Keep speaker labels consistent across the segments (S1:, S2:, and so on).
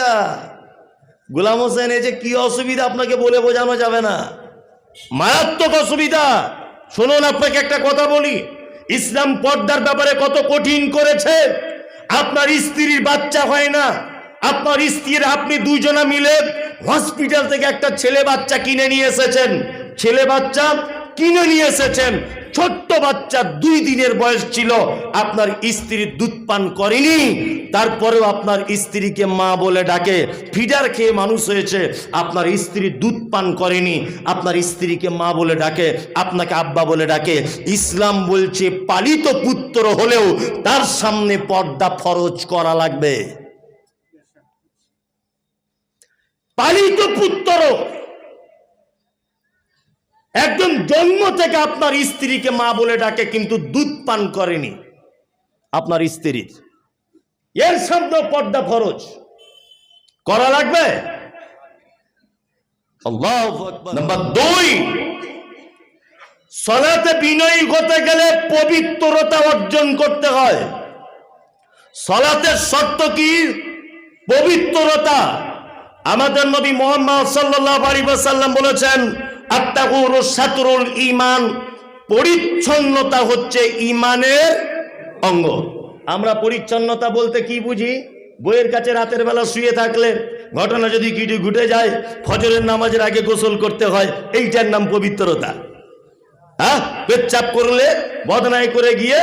S1: অসুবিধা। গোলাম হোসেন যে কি অসুবিধা আপনাকে বলে বোঝানো যাবে না। মারাত্মক অসুবিধা। শুনুন, আপনাকে একটা কথা বলি। ইসলাম পর্দার ব্যাপারে কত কঠিন করেছে। আপনার স্ত্রীর বাচ্চা হয় না। আপনার স্ত্রীর আপনি দুইজনা মিলে হসপিটাল থেকে একটা ছেলে বাচ্চা কিনে নিয়ে এসেছেন। ছেলে বাচ্চা কিনে নিয়ে এসেছেন। ছোট্ট বাচ্চা দুই দিনের বয়স ছিল, আপনার স্ত্রী দুধ পান করেনি। তারপরেও আপনার স্ত্রীকে মা বলে ডাকে। ফিডার খেয়ে মানুষ হয়েছে, আপনার স্ত্রী দুধ পান করেনি, আপনার স্ত্রীকে মা বলে ডাকে, আপনাকে আব্বা বলে ডাকে। ইসলাম বলছে, পালিত পুত্র হলেও তার সামনে পর্দা ফরজ করা লাগবে। পালিত পুত্র একদম জন্ম থেকে আপনার স্ত্রীকে মা বলে ডাকে, কিন্তু দুধ পান করেনি আপনার স্ত্রীর এর শব্দ পর্দা ফরজ। করা লাগবে? নাম্বার সলাতে বিনয়ী হতে গেলে পবিত্রতা অর্জন করতে হয়। সলাতের শর্ত কি? পবিত্রতা। আমাদের নবী মোহাম্মদ সাল্লাল্লাহু আলাইহি ওয়াসাল্লাম বলেছেন আত্তাকুর সাতরুল ঈমান, পরিচ্ছন্নতা হচ্ছে ঈমানের অঙ্গ। আমরা পরিচ্ছন্নতা বলতে কি বুঝি? বইয়ের কাছে রাতের বেলা শুয়ে থাকলে ঘটনা যদি কিছু ঘটে যায়, ফজরের নামাজের আগে গোসল করতে হয়, এইটার নাম পবিত্রতা। হ্যাঁ? পেচ্ছাপ করলে বদনাই করে গিয়ে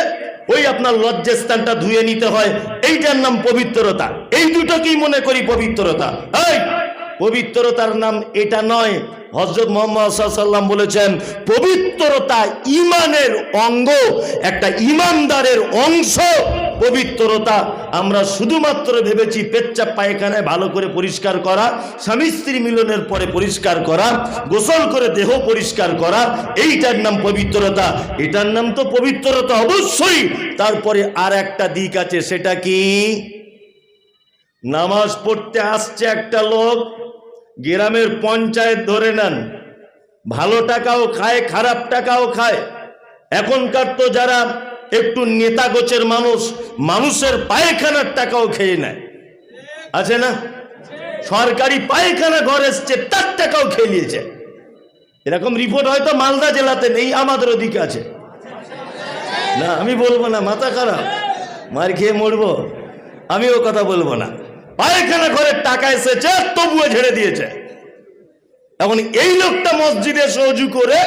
S1: ওই আপনার লজ্জাস্থানটা ধুয়ে নিতে হয়, এইটার নাম পবিত্রতা। এই দুটোকেই মনে করি পবিত্রতা। এই! পবিত্রতার নাম এটা নয়। হজরত মোহাম্মদ সাল্লাম বলেছেন, পবিত্রতা ইমানের অঙ্গ, একটা ইমানদারের অংশ। পবিত্রতা আমরা শুধুমাত্র ভেবেছি পেচ্চাপ পায়খানায় ভালো করে পরিষ্কার করা, স্বামী স্ত্রী মিলনের পরে পরিষ্কার করা, গোসল করে দেহ পরিষ্কার করা, এইটার নাম পবিত্রতা। এটার নাম তো পবিত্রতা অবশ্যই। তারপরে আর একটা দিক আছে, সেটা কি? নামাজ পড়তে আসছে একটা লোক, গ্রামের পঞ্চায়েত ধরে নেন। ভালো টাকাও খায়, খারাপ টাকাও খায়। এখনকার তো যারা একটু নেতা গোছের মানুষ, মানুষের পায়খানার টাকাও খেয়ে নেয়। আছে না? সরকারি পায়খানা ঘর এসছে, তার টাকাও খেয়ে নিয়েছে। এরকম রিপোর্ট হয়তো মালদা জেলাতে নেই, আমাদের ওদিকে আছে। না, আমি বলব না, মাথা খারাপ। মার খেয়ে মরবো। আমিও কথা বলব না। পায়খানা করে টাকা এসেছে তবুও ঝেড়ে দিয়েছে। এখন এই লোকটা মসজিদে সহজু করে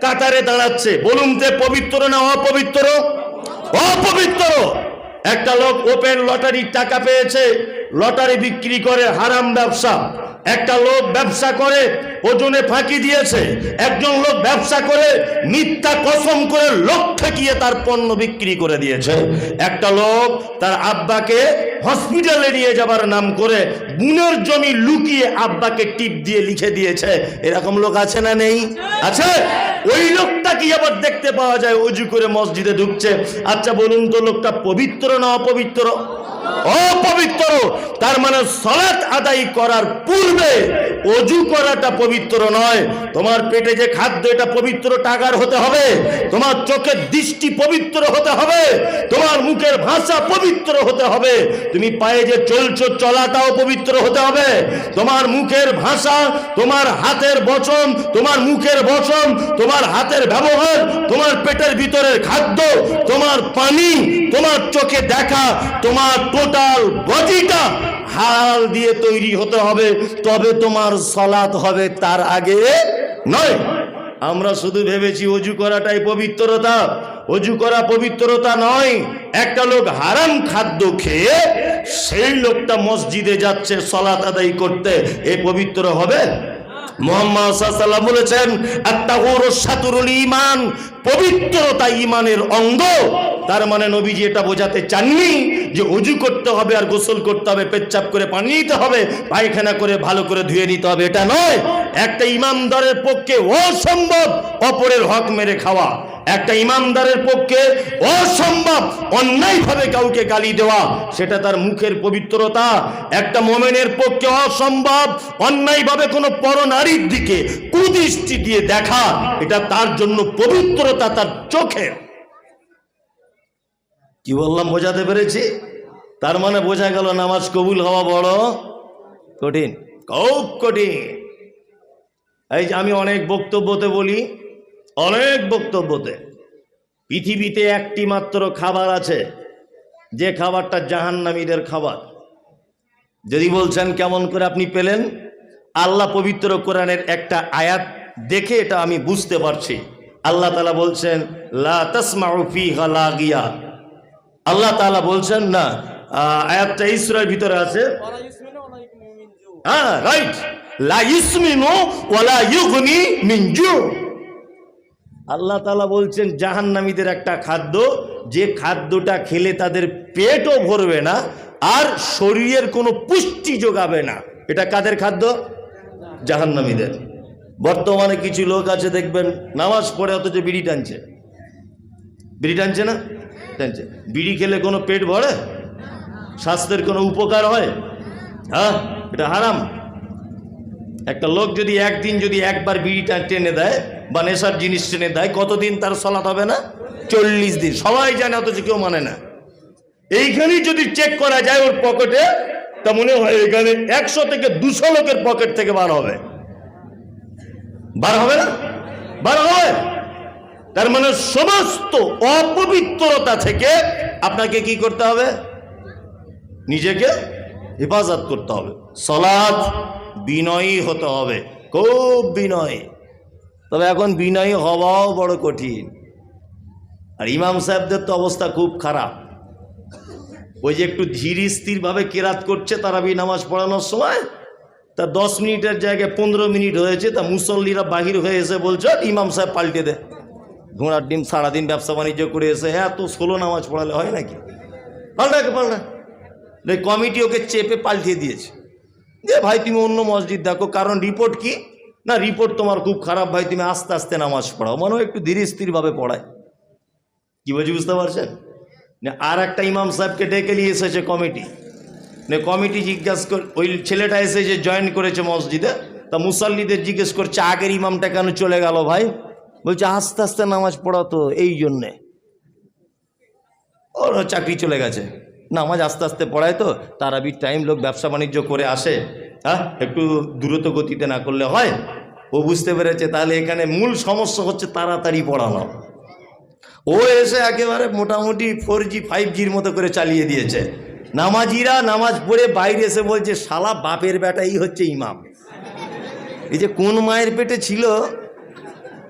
S1: কাতারে দাঁড়াচ্ছে। বলুন যে পবিত্র না অপবিত্র? অপবিত্র! একটা লোক ওপেন লটারির টাকা পেয়েছে। লটারি বিক্রি করে হারাম ব্যবসা। একটা লোক ব্যবসা করে, ওজনে ফাঁকি দিয়েছে। একজন লোক ব্যবসা করে, মিথ্যা কসম করে লোক ঠেকিয়ে তার পণ্য বিক্রি করে দিয়েছে। একটা লোক তার আব্বাকে হসপিটালে নিয়ে যাবার নাম করে বুনের জমি লুকিয়ে আব্বাকে টিপ দিয়ে লিখে দিয়েছে। এরকম লোক আছে না নেই? আছে? ওই লোকটা কি আবার দেখতে পাওয়া যায়? অজু করে মসজিদে ঢুকছে। আচ্ছা বলুন তো, লোকটা পবিত্র না অপবিত্র? অপবিত্র। তার মানে সলাৎ আদায় করার পূর্বে অজু করাটা পবিত্র নয়। তোমার পেটে যে খাদ্য, এটা পবিত্র টাকার হতে হবে। তোমার চোখের দৃষ্টি পবিত্র হতে হবে। তোমার মুখের ভাষা পবিত্র হতে হবে। তুমি পায়ে যে চলছো, চলাটাও পবিত্র হতে হবে। তোমার মুখের ভাষা, তোমার হাতের বচন, তোমার মুখের বচন, তোমার হাতের ব্যবহার, তোমার পেটের ভিতরের খাদ্য, তোমার পানি তোমার চোখে দেখা, তোমার টোটাল বডিটা হাল দিয়ে তৈরি হতে হবে, তবে তোমার সলাৎ হবে তার আগে নয়। আমরা শুধু ভেবেছি অজু করাটাই পবিত্রতা। অজু করা পবিত্রতা নয়, একটা লোক হারাম খাদ্য খেয়ে সেই লোকটা মসজিদে যাচ্ছে সলাত আদায় করতে, এ পবিত্র হবে? মোহাম্মদ সাল্লাম বলেছেন আত্মাহুর সাতুরুল ইমান পবিত্রতা ইমানের অঙ্গ। তার মানে নবীজি এটা বোঝাতে চাননি যে অজু করতে হবে আর গোসল করতে হবে, পেচ্ছাপ করে পানি নিতে হবে, পায়খানা করে ভালো করে ধুয়ে নিতে হবে। এটা নয়, একটা ইমামদারের পক্ষে অসম্ভব অপরের হক মেরে খাওয়া। একটা ইমামদারের পক্ষে অসম্ভব অন্যায়ভাবে কাউকে গালি দেওয়া, সেটা তার মুখের পবিত্রতা। একটা মোমেনের পক্ষে অসম্ভব অন্যায়ভাবে কোনো পরনারীর দিকে কুদৃষ্টি দিয়ে দেখা, এটা তার জন্য পবিত্রতা তার চোখের কি বললাম, বোঝাতে পেরেছি? তার মানে বোঝা গেল নামাজ কবুল হওয়া বড় কঠিন। খুব কঠিন। এই যে আমি অনেক বক্তব্যতে বলি অনেক বক্তব্যতে। পৃথিবীতে একটি মাত্র খাবার আছে, যে খাবারটা জাহান্নামীদের খাবার। যদি বলছেন, কেমন করে আপনি পেলেন? আল্লাহ পবিত্র কোরআনের একটা আয়াত দেখে এটা আমি বুঝতে পারছি। আল্লাহ তালা বলছেন লাগিয়া। আল্লাহ তালা বলছেন, না আয়াতটা ইসরার ভিতরে আছে। হ্যাঁ রাইট। লা ইসমিনো ওয়ালা ইউগনি মিনজু আল্লাহ তালা বলছেন, জাহান্নামীদের একটা খাদ্য, যে খাদ্যটা খেলে তাদের পেটও ভরবে না, আর শরীরের কোনো পুষ্টি যোগাবে না। এটা কাদের খাদ্য? জাহান্নামীদের। বর্তমানে কিছু লোক আছে, দেখবেন, নামাজ পড়ে অথচ বিড়ি টানছে। বিড়ি টানছে না? টানছে। বিড়ি খেলে কোনো পেট ভরে? স্বাস্থ্যের কোনো উপকার হয়? হ্যাঁ? এটা হারাম। একটা লোক যদি একদিন যদি একবার বিড়িটা টেনে দেয় বা নেশার জিনিস টেনে দেয়, কতদিন তার সলাত হবে না? চল্লিশ দিন। সবাই জানে, অথচ কেউ মানে না। এইখানেই যদি চেক করা যায় ওর পকেটে তা মনে হয় এখানে একশো থেকে দুশো লোকের পকেট থেকে বার হবে। বার হবে না? বার হবে। তার মানে সমস্ত অপবিত্রতা থেকে আপনাকে কি করতে হবে? নিজেকে হেফাজত করতে হবে। সলাদ বিনয়ী হতে হবে, খুব বিনয়ী। তবে এখন বিনয়ী হওয়াও বড় কঠিন। আর ইমাম সাহেবদের তো অবস্থা খুব খারাপ। ওই যে একটু ধীর স্থিরভাবে কেরাত করছে তারাবি নামাজ পড়ানোর সময়, তা দশ মিনিটের জায়গায় পনেরো মিনিট হয়েছে, তা মুসল্লিরা বাহির হয়ে এসে বলছে ইমাম সাহেব পাল্টে দে। ঘোড়ার ডিম সারাদিন ব্যবসা বাণিজ্য করে এসে হ্যাঁ তো ষোলো নামাজ পড়ালে হয় নাকি? পাল্টাকে পাল্টা। কমিটি ওকে চেপে পাল্টিয়ে দিয়েছে। যে ভাই, তুমি অন্য মসজিদ দেখো, কারণ রিপোর্ট কি? না রিপোর্ট তোমার খুব খারাপ ভাই, তুমি আস্তে আস্তে নামাজ পড়াও। মানে একটু ধীরে স্থিরভাবে পড়ায়। কি বলছি, বুঝতে পারছেন? আর একটা ইমাম সাহেবকে ডেকে নিয়ে এসেছে কমিটি কমিটি জিজ্ঞাসা কর ওই ছেলেটা এসে যে জয়েন করেছে মসজিদে। তা মুসাল্লিদের জিজ্ঞেস করছে, আগের ইমামটা কেন চলে গেল ভাই? বলছে, আস্তে আস্তে নামাজ পড়াতো এই জন্যে। ওর চাকরি চলে গেছে। নামাজ আস্তে আস্তে পড়ায় তো তারাবি টাইম লোক ব্যবসা বাণিজ্য করে আসে। হ্যাঁ একটু দ্রুত গতিতে না করলে হয়? ও বুঝতে পেরেছে, তাহলে এখানে মূল সমস্যা হচ্ছে তাড়াতাড়ি পড়ানো। ও এসে একেবারে মোটামুটি ফোর জি ফাইভ জির মতো করে চালিয়ে দিয়েছে। নামাজিরা নামাজ পড়ে বাইরে এসে বলছে, শালা বাপের বেটাই হচ্ছে ইমাম। এই যে কোন মায়ের পেটে ছিল,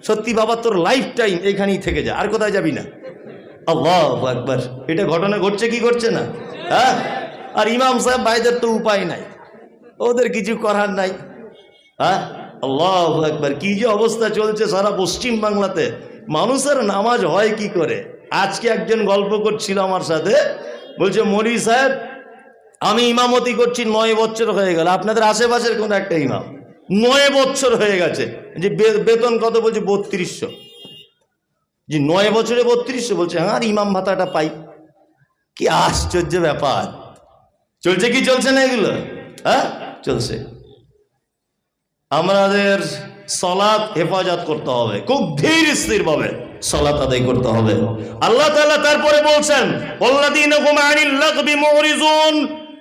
S1: সত্যি বাবা তোর লাইফ টাইম এখানেই থেকে যা আর কোথায় যাবি না? আল্লাহ একবার এটা ঘটনা ঘটছে কি ঘটছে না? হ্যাঁ? আর ইমাম সাহেব ভাইদের তো উপায় নাই। ওদের কিছু করার নাই। হ্যাঁ? আল্লাহ একবার কি যে অবস্থা চলছে সারা পশ্চিম বাংলাতে। মানুষের নামাজ হয় কি করে? আজকে একজন গল্প করছিল আমার সাথে। বলছে মরি সাহেব, আমি ইমামতি করছি, নয় বছর হয়ে গেল। আপনাদের আশেপাশের কোন একটা ইমাম। নয় বছর হয়ে গেছে। যে বেতন কত বলছে? বত্রিশশো। যে নয় বছরে বত্রিশশো বলছে হ্যাঁ আর ইমাম ভাতাটা পাই। কি আশ্চর্য ব্যাপার। চলছে কি চলছে না এগুলো? হ্যাঁ চলছে। আমাদের সলাৎ হেফাজত করতে হবে। খুব ধীর স্থির ভাবে সলাৎ আদায় করতে হবে। আল্লাহ তাআলা তারপরে বলছেন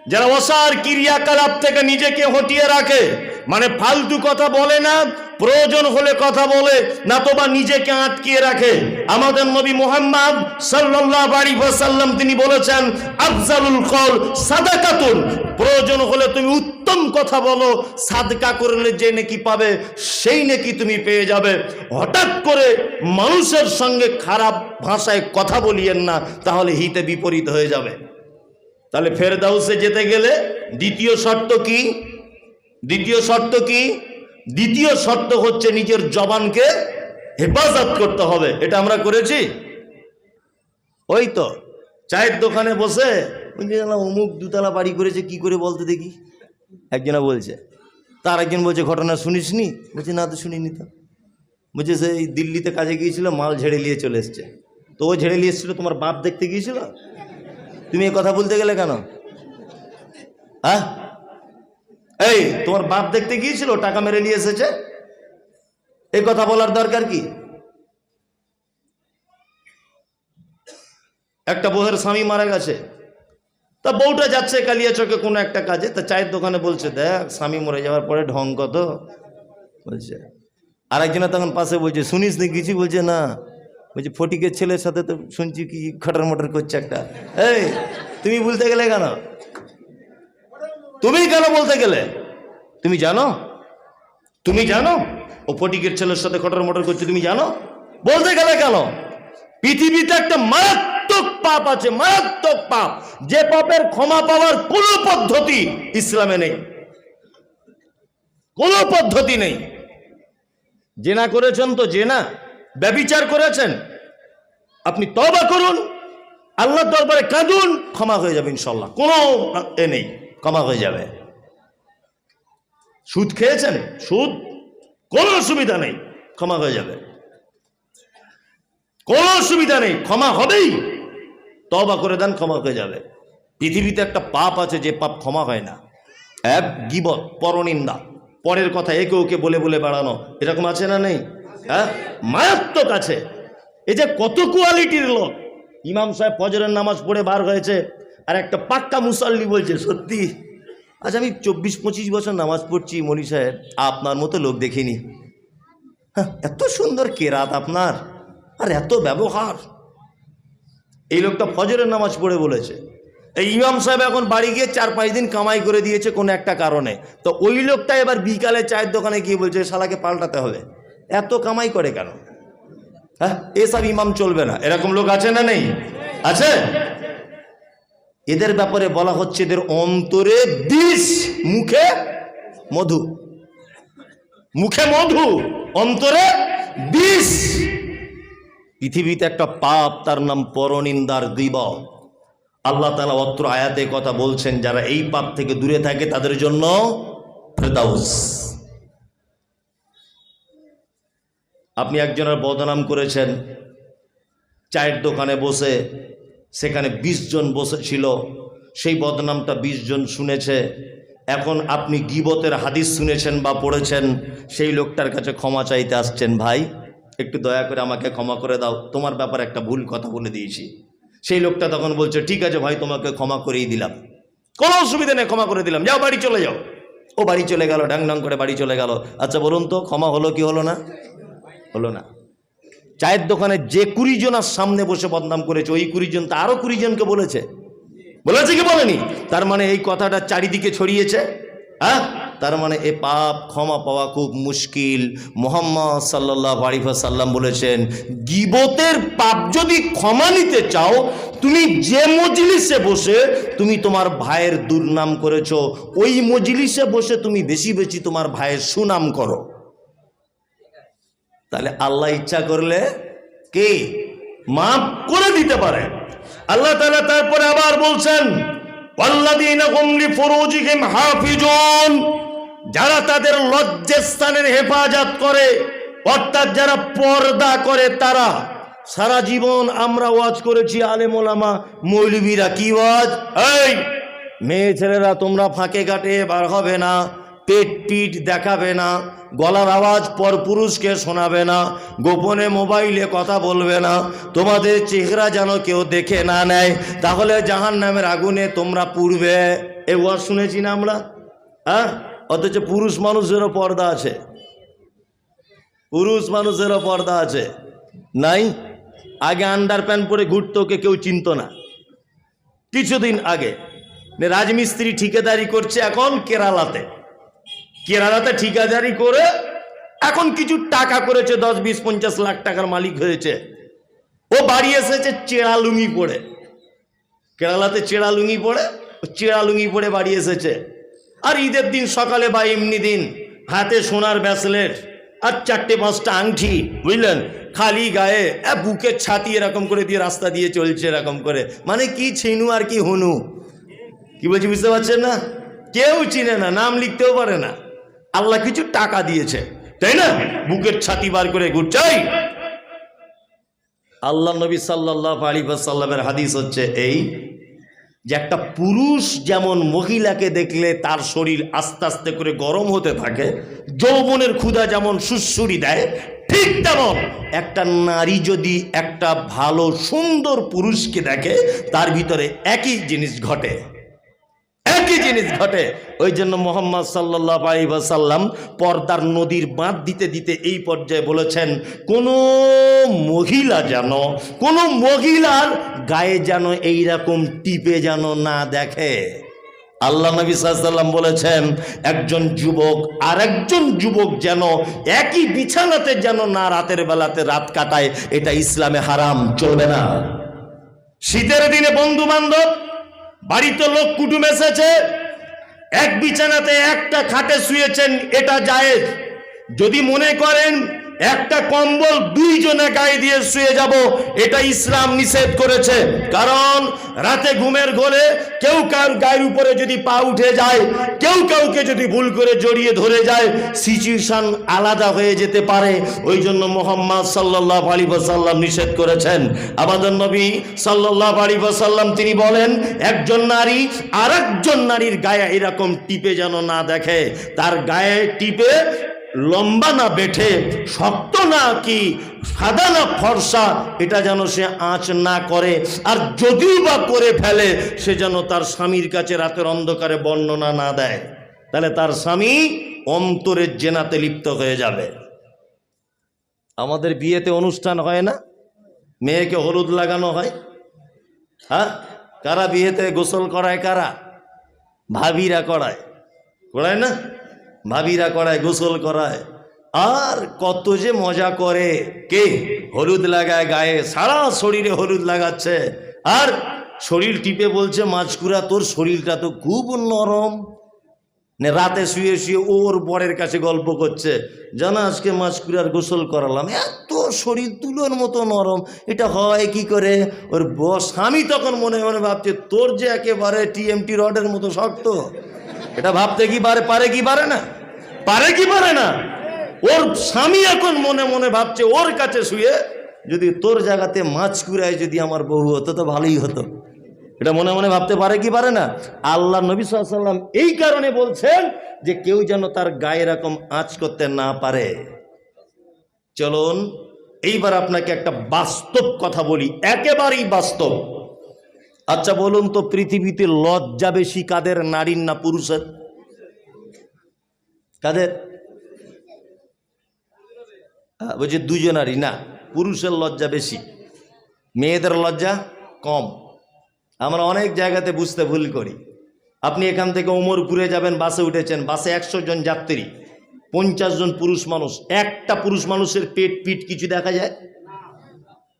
S1: যারা অসার ক্রিয়াকলাপ থেকে নিজেকে হটিয়ে রাখে মানে ফালতু কথা বলে না, প্রয়োজন হলে কথা বলে না তো বা নিজেকে আটকিয়ে রাখে। আমাদের নবী মোহাম্মদ ওয়াসাল্লাম তিনি বলেছেন, আফজালুল কল সাদাকাতুন। প্রয়োজন হলে তুমি উত্তম কথা বলো, সাদকা করলে যে নাকি পাবে, সেই নাকি তুমি পেয়ে যাবে। হঠাৎ করে মানুষের সঙ্গে খারাপ ভাষায় কথা বলিয়েন না, তাহলে হিতে বিপরীত হয়ে যাবে। তাহলে ফেরদাউসে যেতে গেলে দ্বিতীয় শর্ত কি? দ্বিতীয় শর্ত কি? দ্বিতীয় শর্ত হচ্ছে নিজের জবানকে হেফাজত করতে হবে। এটা আমরা করেছি? ওই তো, চায়ের দোকানে বসে অমুক দুতলা বাড়ি করেছে, কি করে বলতে দেখি? একজনা বলছে, তার একজন বলছে, ঘটনা শুনিসনি? বলছে, না তো শুনিনি তো। বলছে সেই দিল্লিতে কাজে গিয়েছিল, মাল ঝেড়ে নিয়ে চলে এসছে। তো ও ঝেড়ে নিয়ে এসেছিল, তোমার বাপ দেখতে গিয়েছিল? তুমি এ কথা বলতে গেলে কেন? হ্যাঁ? এই, তোমার বাপ দেখতে গিয়েছিল? টাকা মেরে নিয়ে এসেছে? এই কথা বলার দরকার কি? একটা বউয়ের স্বামী মারা গেছে। তা বউটা যাচ্ছে কালিয়া চকে কোনো একটা কাজে। তা চায়ের দোকানে বলছে, দেখ, স্বামী মরে যাওয়ার পরে ঢং কত? বলছে। আরেকজনে তখন পাশে বলছে, শুনিস নি কিছু? বলছে, না। বলছে, ফটিকের ছেলের সাথে তো শুনছি কি খটার মটর করছে একটা। এই, তুমি বলতে গেলে কেন? তুমি কেন বলতে গেলে? তুমি জানো? তুমি জানো? ও ফটিকের ছেলের সাথে খটার মটর করছে, তুমি জানো? বলতে গেলে কেন? পৃথিবীতে একটা মারাত্মক পাপ আছে, মারাত্মক পাপ। যে পাপের ক্ষমা পাওয়ার কোনো পদ্ধতি ইসলামে নেই। কোনো পদ্ধতি নেই। জেনা করেছেন তো জেনা, ব্যবিচার করেছেন। আপনি তবা করুন, আল্লাহর দরবারে কাঁদুন, ক্ষমা হয়ে যাবে ইনশাল্লাহ কোনো এ নেই। ক্ষমা হয়ে যাবে। সুদ খেয়েছেন? সুদ? কোনো অসুবিধা নেই, ক্ষমা হয়ে যাবে। কোনো অসুবিধা নেই, ক্ষমা হবেই। তবা করে দেন, ক্ষমা হয়ে যাবে। পৃথিবীতে একটা পাপ আছে, যে পাপ ক্ষমা হয় না। এক গিবত, পরনিন্দা। পরের কথা একে ওকে বলে বলে বেড়ানো। এরকম আছে না নেই? হ্যাঁ? মারাত্মক আছে। এই যে কত কোয়ালিটির লোক। ইমাম সাহেব ফজরের নামাজ পড়ে বার হয়েছে। আর একটা পাক্কা মুসল্লি বলছে সত্যি? আচ্ছা আমি চব্বিশ পঁচিশ বছর নামাজ পড়ছি মনি সাহেব আপনার মতো লোক দেখিনি। হ্যাঁ, এত সুন্দর কেরাত আপনার আর এত ব্যবহার। এই লোকটা ফজরের নামাজ পড়ে বলেছে। এই ইমাম সাহেব এখন বাড়ি গিয়ে চার পাঁচ দিন কামাই করে দিয়েছে কোনো একটা কারণে। তো ওই লোকটা এবার বিকালে চায়ের দোকানে গিয়ে বলছে শালাকে পাল্টাতে হবে। এত কামাই করে কেন? হ্যাঁ এসব ইমাম চলবে না। এরকম লোক আছে না নেই? আছে? এদের ব্যাপারে বলা হচ্ছে এদের অন্তরে বিষ, মুখে মধু। মুখে মধু, অন্তরে বিষ। পৃথিবীতে একটা পাপ, তার নাম পরনিন্দার দিব। আল্লাহ তালা অত্র আয়াতে কথা বলছেন, যারা এই পাপ থেকে দূরে থাকে, তাদের জন্য আপনি একজনের বদনাম করেছেন, চায়ের দোকানে বসে সেখানে ২০ জন বসেছিল সেই বদনামটা ২০ জন শুনেছে। এখন আপনি গিবতের হাদিস শুনেছেন বা পড়েছেন, সেই লোকটার কাছে ক্ষমা চাইতে আসছেন। ভাই, একটু দয়া করে আমাকে ক্ষমা করে দাও, তোমার ব্যাপারে একটা ভুল কথা বলে দিয়েছি। সেই লোকটা তখন বলছে, ঠিক আছে ভাই, তোমাকে ক্ষমা করেই দিলাম। কোনো অসুবিধা নেই, ক্ষমা করে দিলাম। যাও, বাড়ি চলে যাও। ও বাড়ি চলে গেল ডাং করে বাড়ি চলে গেল। আচ্ছা বলুন তো, ক্ষমা হলো কি হলো না? হলো না। চায়ের দোকানে যে কুড়ি জনের সামনে বসে বদনাম করেছে, ওই কুড়ি জন তো আরও কুড়ি জনকে বলেছে। বলেছে কি বলেনি? তার মানে এই কথাটা চারিদিকে ছড়িয়েছে হ্যাঁ? তার মানে এ পাপ ক্ষমা পাওয়া খুব মুশকিল। মোহাম্মদ সাল্লাহ আরিফা সাল্লাম বলেছেন, গিবতের পাপ যদি ক্ষমা নিতে চাও, তুমি যে মজলিসে বসে তুমি তোমার ভাইয়ের দুর্নাম করেছ, ওই মজলিসে বসে তুমি বেশি বেশি তোমার ভাইয়ের সুনাম করো। তাহলে আল্লাহ ইচ্ছা করলে কে? মাফ করে দিতে পারে। আল্লাহ তাআলা তারপরে আবার বলছেন যারা তাদের লজ্জাস্থানের হেফাজত করে, অর্থাৎ যারা পর্দা করে, তারা সারা জীবন আমরা ওয়াজ করেছি আলেম ওলামা মৌলবীরা। কি ওয়াজ? এই, মেয়ে ছেলেরা, তোমরা ফাঁকে কাটে বার হবে না। পেট পিট দেখাবে না, গলার আওয়াজ পর পুরুষকে শোনাবে না, গোপনে মোবাইলে কথা বলবে না, তোমাদের চেহারা যেন কেউ দেখে না নেয়, তাহলে জাহান নামের আগুনে তোমরা পুড়বে। এ ওয়াজ শুনেছি না আমরা? হ্যাঁ? অথচ পুরুষ মানুষেরও পর্দা আছে। পুরুষ মানুষেরও পর্দা আছে। নাই? আগে আন্ডার প্যান্ট পরে ঘুরতো, ওকে কেউ চিনত না। কিছুদিন আগে। রাজমিস্ত্রি ঠিকাদারি করছে এখন কেরালাতে। কেরালাতে ঠিকাদারি করে এখন কিছু টাকা করেছে, দশ, বিশ, পঞ্চাশ লাখ টাকার মালিক হয়েছে। ও বাড়ি এসেছে চেড়া লুঙ্গি পরে কেরালাতে চেড়া লুঙ্গি পরে ও চেড়া লুঙ্গি পরে বাড়ি এসেছে। আর ঈদের দিন সকালে বা এমনি দিন হাতে সোনার ব্যাসলেট আর চারটে, পাঁচটা আংটি বুঝলেন? খালি গায়ে বুকের ছাতি এরকম করে দিয়ে রাস্তা দিয়ে চলছে এরকম করে। মানে কি ছিনু আর কি হনু? কি বলছি, বুঝতে পারছেন না? কেউ চিনে না, নাম লিখতেও পারে না। আল্লাহ কিছু টাকা দিয়েছে, তাই না? বুকের ছাতি বার করে ঘুরছাই আল্লাহ নবী সাল্লাহ আলী সাল্লামের হাদিস হচ্ছে এই যে একটা পুরুষ যেমন মহিলাকে দেখলে তার শরীর আস্তে আস্তে করে গরম হতে থাকে, যৌবনের ক্ষুধা যেমন সুসুরি দেয়, ঠিক তেমন একটা নারী যদি একটা ভালো সুন্দর পুরুষকে দেখে, তার ভিতরে একই জিনিস ঘটে। একই জিনিস ঘটে। ওই জন্য মোহাম্মদ সাল্লাহ আলিবাসাল্লাম পর্দার নদীর বাঁধ দিতে দিতে এই পর্যায়ে বলেছেন, কোনো মহিলা যেন, কোনো মহিলার গায়ে যেন এইরকম টিপে যেন না দেখে। আল্লাহ নবী সাল্লাম বলেছেন, একজন যুবক আর একজন যুবক যেন একই বিছানাতে যেন না রাতের বেলাতে রাত কাটায়, এটা ইসলামে হারাম, চলবে না। শীতের দিনে বন্ধু বান্ধব বাড়িতে লোক কুটুম এসেছে এক বিছানাতে একটা খাটে শুয়েছেন এটা জায়েজ। যদি মনে করেন একটা কম্বল দুইজনে গায়ে দিয়ে শুয়ে যাব, এটা ইসলাম নিষেধ করেছে। কারণ রাতে ঘুমের ঘোরে কেউ কার গায়ের উপরে যদি পা উঠে যায়, কেউ কাউকে যদি ভুল করে জড়িয়ে ধরে যায় সিচুয়েশন আলাদা হয়ে যেতে পারে। ওই জন্য মোহাম্মদ সাল্লাহ আলী সাল্লাম নিষেধ করেছেন। আমাদের নবী সাল্লাহ আলী সাল্লাম তিনি বলেন, একজন নারী আর নারীর গায়ে এরকম টিপে যেন না দেখে, তার গায়ে টিপে লম্বা না বেঠে, শক্ত না কি, সাদা না ফর্সা, এটা যেন সে আঁচ না করে। আর যদিও বা করে ফেলে, সে যেন তার স্বামীর কাছে রাতের অন্ধকারে বর্ণনা না দেয়। তাহলে তার স্বামী অন্তরের জেনাতে লিপ্ত হয়ে যাবে। আমাদের বিয়েতে অনুষ্ঠান হয় না? মেয়েকে হলুদ লাগানো হয়? হ্যাঁ? কারা বিয়েতে গোসল করায় কারা? ভাবিরা করায়। করায় না? ভাবিরা করায়, গোসল করায়। আর কত যে মজা করে। কে? হলুদ লাগায় গায়ে। সারা শরীরে হলুদ লাগাচ্ছে। আর শরীর টিপে বলছে, মাছকুরা, তোর শরীরটা তো খুব নরম। রাতে শুয়ে শুয়ে ওর বরের কাছে গল্প করছে, জানা, আজকে মাছকুরার গোসল করালাম। এত শরীর তুলোর মতো নরম। এটা হয় কি করে? ওর বস, আমি তখন মনে মনে ভাবছে, তোর যে একেবারে টিএমটি রডের মতো শক্ত। এটা ভাবতে কি পারে পারে কি পারে না? পারে কি পারে না? ওর স্বামী এখন মনে মনে ভাবছে, ওর কাছে শুয়ে যদি তোর জায়গাতে মাছ কুড়ায় যদি আমার বউ হতো, তো ভালোই হতো। এটা মনে মনে ভাবতে পারে কি পারে না? আল্লাহ নবী সাল্লাম এই কারণে বলছেন যে কেউ যেন তার গায়ে এরকম আঁচ করতে না পারে। চলুন, এইবার আপনাকে একটা বাস্তব কথা বলি, একেবারেই বাস্তব। আচ্ছা বলুন তো, পৃথিবীতে লজ্জা বেশি কাদের, নারীর না পুরুষের? কাদের? বলছে দুজনারই, না, পুরুষের লজ্জা বেশি, মেয়েদের লজ্জা কম। আমরা অনেক জায়গাতে বুঝতে ভুল করি। আপনি এখান থেকে ওমরপুরে যাবেন, বাসে উঠেছেন, বাসে একশো জন যাত্রী, পঞ্চাশ জন পুরুষ মানুষ, একটা পুরুষ মানুষের পেট পিঠ কিছু দেখা যায়?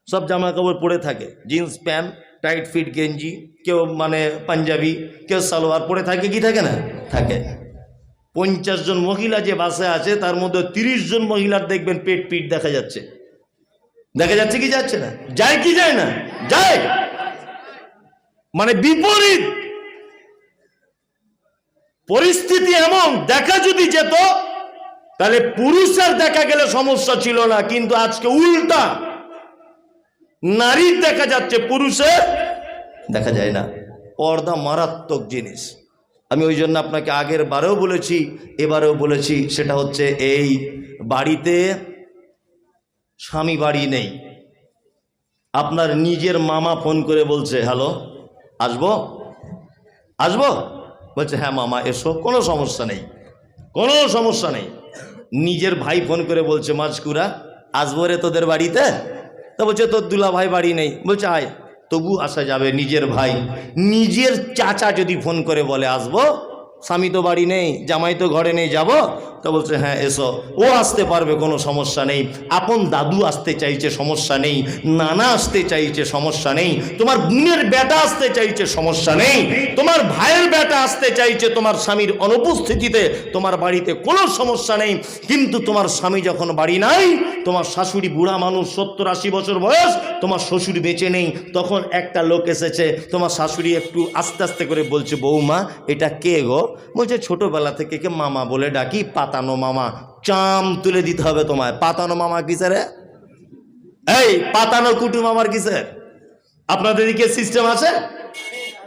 S1: সব জামা কাপড় পরে থাকে, জিন্স, প্যান্ট টাইট ফিট গেঞ্জি, কেউ মানে পাঞ্জাবি, কেউ সালোয়ার পরে থাকে কি থাকে না? থাকে। পঞ্চাশ জন মহিলা যে বাসে আছে, তার মধ্যে তিরিশ জন মহিলার দেখবেন পেট পিঠ দেখা যাচ্ছে। দেখা যাচ্ছে কি যাচ্ছে না? যায় কি যায় না? যায়। মানে বিপরীত। পরিস্থিতি এমন, দেখা যদি যেত, তাহলে পুরুষের দেখা গেলে সমস্যা ছিল না, কিন্তু আজকে উল্টা। নারীর দেখা যাচ্ছে, পুরুষের দেখা যায় না। পর্দা মারাত্মক জিনিস। আমি ওই জন্য আপনাকে আগের বারেও বলেছি, এবারেও বলেছি, সেটা হচ্ছে এই বাড়িতে স্বামী বাড়ি নেই। আপনার নিজের মামা ফোন করে বলছে, হ্যালো, আসব? আসব? বলছে হ্যাঁ মামা, এসো, কোনো সমস্যা নেই, কোনো সমস্যা নেই। নিজের ভাই ফোন করে বলছে মাঝকুরা আসব রে তোদের বাড়িতে? তা বলছে, তোর দুলা ভাই বাড়ি নেই। বলছে, আয়। তবু আসা যাবে নিজের ভাই। নিজের চাচা যদি ফোন করে বলে, আসব? স্বামী তো বাড়ি নেই, জামাই তো ঘরে নেই, যাব? তো বলছে হ্যাঁ এসো। ও আসতে পারবে, কোনো সমস্যা নেই। আপন দাদু আসতে চাইছে, সমস্যা নেই। নানা আসতে চাইছে, সমস্যা নেই। তোমার বোনের বেটা আসতে চাইছে, সমস্যা নেই। তোমার ভাইয়ের বেটা আসতে চাইছে, তোমার স্বামীর অনুপস্থিতিতে তোমার বাড়িতে কোনো সমস্যা নেই। কিন্তু তোমার স্বামী যখন বাড়ি নাই, তোমার শাশুড়ি বুড়া মানুষ, সত্তর আশি বছর বয়স, তোমার শ্বশুর বেঁচে নেই। তখন একটা লোক এসেছে, তোমার শাশুড়ি একটু আস্তে আস্তে করে বলছে, বৌমা, এটা কে গো? বলছে, ছোটবেলা থেকে কে মামা বলে ডাকি পাতানো মামা, চাম তুলে দিতে হবে তোমায়। পাতানো মামা কিসের এই, পাতানো কুটুম আমার কিসের? আপনাদের দিকে সিস্টেম আছে?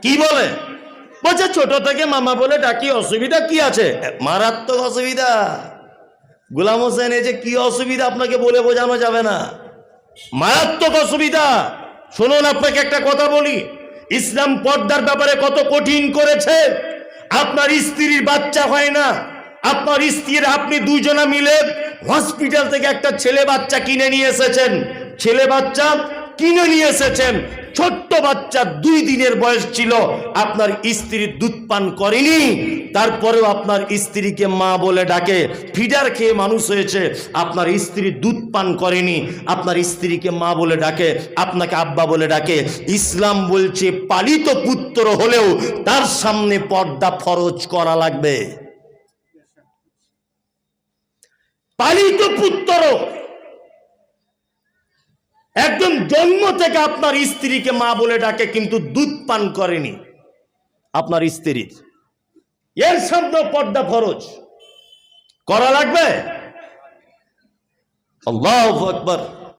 S1: কি বলে? বলছে, ছোট থেকে মামা বলে ডাকি, অসুবিধা কি আছে? মারাত্মক অসুবিধা। গোলাম হোসেন, এই যে কি অসুবিধা আপনাকে বলে বোঝানো যাবে না। মারাত্মক অসুবিধা। শুনুন, আপনাকে একটা কথা বলি। ইসলাম পর্দার ব্যাপারে কত কঠিন করেছে। আপনার স্ত্রীর বাচ্চা হয় না। আপনার স্ত্রীর আপনি দুইজনা মিলে হসপিটাল থেকে একটা ছেলে বাচ্চা কিনে নিয়ে এসেছেন। ছেলে বাচ্চা কিনে নিয়ে এসেছেন। ছোট্ট বাচ্চা দুই দিনের বয়স ছিল। আপনার স্ত্রী দুধ পান করেনি। তারপরেও আপনার স্ত্রীকে মা বলে ডাকে। ফিডার খেয়ে মানুষ হয়েছে। আপনার স্ত্রী দুধ পান করেনি। আপনার স্ত্রীকে মা বলে ডাকে। আপনাকে আব্বা বলে ডাকে। ইসলাম বলছে, পালিত পুত্র হলেও তার সামনে পর্দা ফরজ করা লাগবে। পালিত পুত্র। একদম জন্ম থেকে আপনার স্ত্রীকে মা বলে ডাকে, কিন্তু দুধ পান করেনি আপনার স্ত্রীর। এর শব্দ পর্দা ফরজ। করা লাগবে? আল্লাহ আকবর।